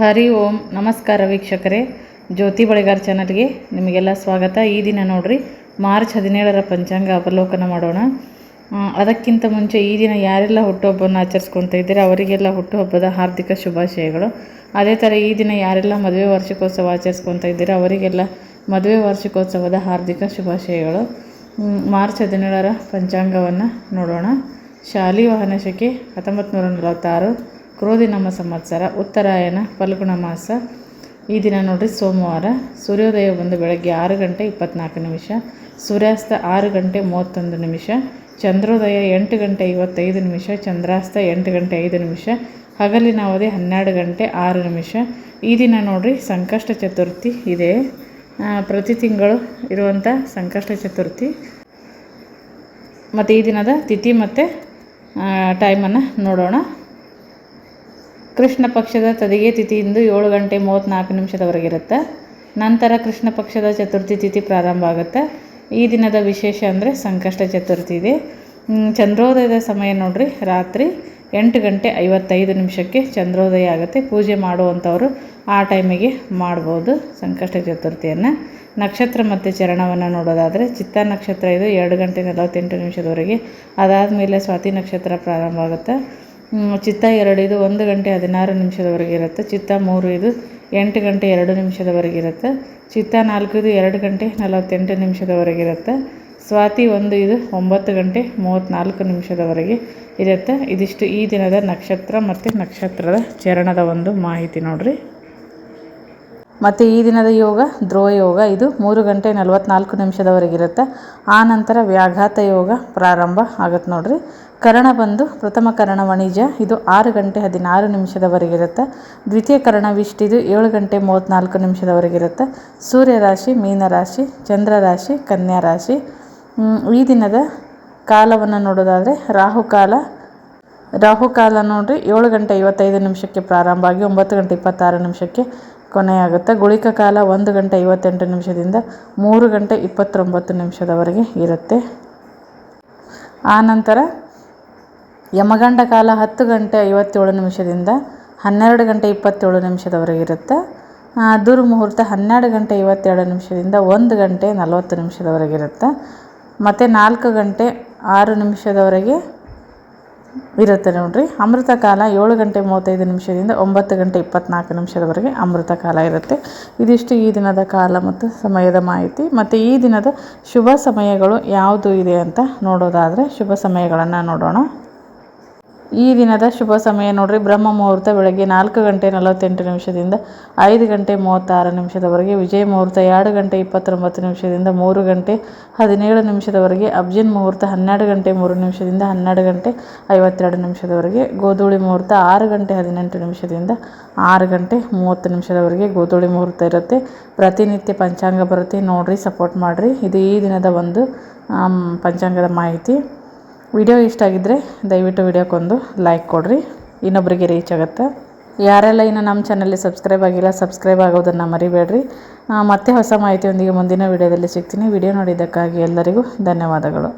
ಹರಿ ಓಂ. ನಮಸ್ಕಾರ ವೀಕ್ಷಕರೇ. ಜ್ಯೋತಿ ಬಳಿಗಾರ್ ಚಾನಲ್ಗೆ ನಿಮಗೆಲ್ಲ ಸ್ವಾಗತ. ಈ ದಿನ ನೋಡ್ರಿ, ಮಾರ್ಚ್ ಹದಿನೇಳರ ಪಂಚಾಂಗ ಅವಲೋಕನ ಮಾಡೋಣ. ಅದಕ್ಕಿಂತ ಮುಂಚೆ ಈ ದಿನ ಯಾರೆಲ್ಲ ಹುಟ್ಟುಹಬ್ಬವನ್ನು ಆಚರಿಸ್ಕೊತಾ ಇದ್ದೀರಾ, ಅವರಿಗೆಲ್ಲ ಹುಟ್ಟುಹಬ್ಬದ ಹಾರ್ದಿಕ ಶುಭಾಶಯಗಳು. ಅದೇ ಥರ ಈ ದಿನ ಯಾರೆಲ್ಲ ಮದುವೆ ವಾರ್ಷಿಕೋತ್ಸವ ಆಚರಿಸ್ಕೊತ ಇದ್ದೀರಾ, ಅವರಿಗೆಲ್ಲ ಮದುವೆ ವಾರ್ಷಿಕೋತ್ಸವದ ಹಾರ್ದಿಕ ಶುಭಾಶಯಗಳು. ಮಾರ್ಚ್ ಹದಿನೇಳರ ಪಂಚಾಂಗವನ್ನು ನೋಡೋಣ. ಶಾಲಿ ವಾಹನ ಶಕೆ ಹತ್ತೊಂಬತ್ತು ನೂರ ನಲವತ್ತಾರು. ಕ್ರೋಧಿ ನಮ್ಮ ಸಂವತ್ಸರ ಉತ್ತರಾಯಣ ಫಲ್ಗುಣ ಮಾಸ ಈ ದಿನ ನೋಡಿರಿ, ಸೋಮವಾರ. ಸೂರ್ಯೋದಯ ಬಂದು ಬೆಳಗ್ಗೆ ಆರು ಗಂಟೆ ಇಪ್ಪತ್ನಾಲ್ಕು ನಿಮಿಷ. ಸೂರ್ಯಾಸ್ತ ಆರು ಗಂಟೆ ಮೂವತ್ತೊಂದು ನಿಮಿಷ. ಚಂದ್ರೋದಯ ಎಂಟು ಗಂಟೆ ಐವತ್ತೈದು ನಿಮಿಷ. ಚಂದ್ರಾಸ್ತ ಎಂಟು ಗಂಟೆ ಐದು ನಿಮಿಷ. ಹಗಲಿನ ಅವಧಿ ಹನ್ನೆರಡು ಗಂಟೆ ಆರು ನಿಮಿಷ. ಈ ದಿನ ನೋಡಿರಿ, ಸಂಕಷ್ಟ ಚತುರ್ಥಿ ಇದೆ. ಪ್ರತಿ ತಿಂಗಳು ಇರುವಂಥ ಸಂಕಷ್ಟ ಚತುರ್ಥಿ. ಮತ್ತು ಈ ದಿನದ ತಿಥಿ ಮತ್ತು ಟೈಮನ್ನು ನೋಡೋಣ. ಕೃಷ್ಣ ಪಕ್ಷದ ತದಿಗೆ ತಿಥಿಯಿಂದ ಏಳು ಗಂಟೆ ಮೂವತ್ತ್ನಾಲ್ಕು ನಿಮಿಷದವರೆಗಿರುತ್ತೆ. ನಂತರ ಕೃಷ್ಣ ಪಕ್ಷದ ಚತುರ್ಥಿ ತಿಥಿ ಪ್ರಾರಂಭ ಆಗುತ್ತೆ. ಈ ದಿನದ ವಿಶೇಷ ಅಂದರೆ ಸಂಕಷ್ಟ ಚತುರ್ಥಿ ಇದೆ. ಚಂದ್ರೋದಯದ ಸಮಯ ನೋಡಿರಿ. ರಾತ್ರಿ ಎಂಟು ಗಂಟೆ ಐವತ್ತೈದು ನಿಮಿಷಕ್ಕೆ ಚಂದ್ರೋದಯ ಆಗುತ್ತೆ. ಪೂಜೆ ಮಾಡುವಂಥವರು ಆ ಟೈಮಿಗೆ ಮಾಡ್ಬೋದು ಸಂಕಷ್ಟ ಚತುರ್ಥಿಯನ್ನು. ನಕ್ಷತ್ರ ಮತ್ತು ಚರಣವನ್ನು ನೋಡೋದಾದರೆ ಚಿತ್ತ ನಕ್ಷತ್ರ ಇದು ಎರಡು ಗಂಟೆ ನಲವತ್ತೆಂಟು ನಿಮಿಷದವರೆಗೆ. ಅದಾದಮೇಲೆ ಸ್ವಾತಿ ನಕ್ಷತ್ರ ಪ್ರಾರಂಭ ಆಗುತ್ತೆ. ಚಿತ್ತ ಎರಡು, ಇದು ಒಂದು ಗಂಟೆ ಹದಿನಾರು ನಿಮಿಷದವರೆಗೆ ಇರುತ್ತೆ. ಚಿತ್ತ ಮೂರು, ಇದು ಎಂಟು ಗಂಟೆ ಎರಡು ನಿಮಿಷದವರೆಗೆ ಇರುತ್ತೆ. ಚಿತ್ತ ನಾಲ್ಕು, ಇದು ಎರಡು ಗಂಟೆ ನಲವತ್ತೆಂಟು ನಿಮಿಷದವರೆಗೆ ಇರುತ್ತೆ. ಸ್ವಾತಿ ಒಂದು, ಇದು ಒಂಬತ್ತು ಗಂಟೆ ಮೂವತ್ತ್ನಾಲ್ಕು ನಿಮಿಷದವರೆಗೆ ಇರುತ್ತೆ. ಇದಿಷ್ಟು ಈ ದಿನದ ನಕ್ಷತ್ರ ಮತ್ತು ನಕ್ಷತ್ರದ ಚರಣದ ಒಂದು ಮಾಹಿತಿ ನೋಡಿರಿ. ಮತ್ತು ಈ ದಿನದ ಯೋಗ ಧ್ರುವ ಯೋಗ, ಇದು ಮೂರು ಗಂಟೆ ನಲವತ್ತ್ನಾಲ್ಕು ನಿಮಿಷದವರೆಗಿರುತ್ತೆ ಆ ನಂತರ ವ್ಯಾಘಾತ ಯೋಗ ಪ್ರಾರಂಭ ಆಗುತ್ತೆ ನೋಡ್ರಿ. ಕರಣ ಬಂದು ಪ್ರಥಮ ಕರಣ ವಾಣಿಜ್ಯ. ಇದು ಆರು ಗಂಟೆ ಹದಿನಾರು ನಿಮಿಷದವರೆಗಿರುತ್ತೆ ದ್ವಿತೀಯ ಕರಣ ವಿಷ್ಟಿದು ಏಳು ಗಂಟೆ ಮೂವತ್ತ್ನಾಲ್ಕು ನಿಮಿಷದವರೆಗಿರುತ್ತೆ ಸೂರ್ಯ ರಾಶಿ, ಮೀನ ರಾಶಿ, ಚಂದ್ರ ರಾಶಿ, ಕನ್ಯಾ ರಾಶಿ. ಈ ದಿನದ ಕಾಲವನ್ನು ನೋಡೋದಾದರೆ ರಾಹುಕಾಲ ರಾಹುಕಾಲ ನೋಡಿರಿ ಏಳು ಗಂಟೆ ಐವತ್ತೈದು ನಿಮಿಷಕ್ಕೆ ಪ್ರಾರಂಭ ಆಗಿ ಒಂಬತ್ತು ಗಂಟೆ ಇಪ್ಪತ್ತಾರು ನಿಮಿಷಕ್ಕೆ ಕೊನೆಯಾಗುತ್ತೆ. ಗುಳಿಕ ಕಾಲ ಒಂದು ಗಂಟೆ ಐವತ್ತೆಂಟು ನಿಮಿಷದಿಂದ ಮೂರು ಗಂಟೆ ಇಪ್ಪತ್ತೊಂಬತ್ತು ನಿಮಿಷದವರೆಗೆ ಇರುತ್ತೆ. ಆನಂತರ ಯಮಗಂಡ ಕಾಲ ಹತ್ತು ಗಂಟೆ ಐವತ್ತೇಳು ನಿಮಿಷದಿಂದ ಹನ್ನೆರಡು ಗಂಟೆ ಇಪ್ಪತ್ತೇಳು ನಿಮಿಷದವರೆಗೆ ಇರುತ್ತೆ. ದುರ್ಮುಹೂರ್ತ ಹನ್ನೆರಡು ಗಂಟೆ ಐವತ್ತೆರಡು ನಿಮಿಷದಿಂದ ಒಂದು ಗಂಟೆ ನಲವತ್ತು ನಿಮಿಷದವರೆಗೆ ಇರುತ್ತೆ. ಮತ್ತು ನಾಲ್ಕು ಗಂಟೆ ಆರು ನಿಮಿಷದವರೆಗೆ ಇರುತ್ತೆ ನೋಡಿರಿ. ಅಮೃತ ಕಾಲ ಏಳು ಗಂಟೆ ಮೂವತ್ತೈದು ನಿಮಿಷದಿಂದ ಒಂಬತ್ತು ಗಂಟೆ ಇಪ್ಪತ್ನಾಲ್ಕು ನಿಮಿಷದವರೆಗೆ ಅಮೃತ ಕಾಲ ಇರುತ್ತೆ. ಇದಿಷ್ಟು ಈ ದಿನದ ಕಾಲ ಮತ್ತು ಸಮಯದ ಮಾಹಿತಿ. ಮತ್ತು ಈ ದಿನದ ಶುಭ ಸಮಯಗಳು ಯಾವುದು ಇದೆ ಅಂತ ನೋಡೋದಾದರೆ ಶುಭ ಸಮಯಗಳನ್ನು ನೋಡೋಣ. ಈ ದಿನದ ಶುಭ ಸಮಯ ನೋಡ್ರಿ. ಬ್ರಹ್ಮ ಮುಹೂರ್ತ ಬೆಳಗ್ಗೆ ನಾಲ್ಕು ಗಂಟೆ ನಲವತ್ತೆಂಟು ನಿಮಿಷದಿಂದ ಐದು ಗಂಟೆ ಮೂವತ್ತಾರು ನಿಮಿಷದವರೆಗೆ, ವಿಜಯ ಮುಹೂರ್ತ ಎರಡು ಗಂಟೆ ಇಪ್ಪತ್ತೊಂಬತ್ತು ನಿಮಿಷದಿಂದ ಮೂರು ಗಂಟೆ ಹದಿನೇಳು ನಿಮಿಷದವರೆಗೆ, ಅಬ್ಜನ್ ಮುಹೂರ್ತ ಹನ್ನೆರಡು ಗಂಟೆ ಮೂರು ನಿಮಿಷದಿಂದ ಹನ್ನೆರಡು ಗಂಟೆ ಐವತ್ತೆರಡು ನಿಮಿಷದವರೆಗೆ, ಗೋಧೂಳಿ ಮುಹೂರ್ತ ಆರು ಗಂಟೆ ಹದಿನೆಂಟು ನಿಮಿಷದಿಂದ ಆರು ಗಂಟೆ ಮೂವತ್ತು ನಿಮಿಷದವರೆಗೆ ಗೋಧೂಳಿ ಮುಹೂರ್ತ ಇರುತ್ತೆ. ಪ್ರತಿನಿತ್ಯ ಪಂಚಾಂಗ ಬರುತ್ತೆ. ನೋಡಿರಿ, ಸಪೋರ್ಟ್ ಮಾಡಿರಿ. ಇದು ಈ ದಿನದ ಒಂದು ಪಂಚಾಂಗದ ಮಾಹಿತಿ. ವಿಡಿಯೋ ಇಷ್ಟ ಆಗಿದ್ದರೆ ದಯವಿಟ್ಟು ವಿಡಿಯೋಕ್ಕೊಂದು ಲೈಕ್ ಕೊಡಿರಿ. ಇನ್ನೊಬ್ಬರಿಗೆ ರೀಚ್ ಆಗುತ್ತೆ. ಯಾರೆಲ್ಲ ಇನ್ನು ನಮ್ಮ ಚಾನಲ್ಲಿ ಸಬ್ಸ್ಕ್ರೈಬ್ ಆಗಿಲ್ಲ ಸಬ್ಸ್ಕ್ರೈಬ್ ಆಗೋದನ್ನು ಮರಿಬೇಡ್ರಿ. ಮತ್ತೆ ಹೊಸ ಮಾಹಿತಿಯೊಂದಿಗೆ ಮುಂದಿನ ವಿಡಿಯೋದಲ್ಲಿ ಸಿಗ್ತೀನಿ. ವಿಡಿಯೋ ನೋಡಿದ್ದಕ್ಕಾಗಿ ಎಲ್ಲರಿಗೂ ಧನ್ಯವಾದಗಳು.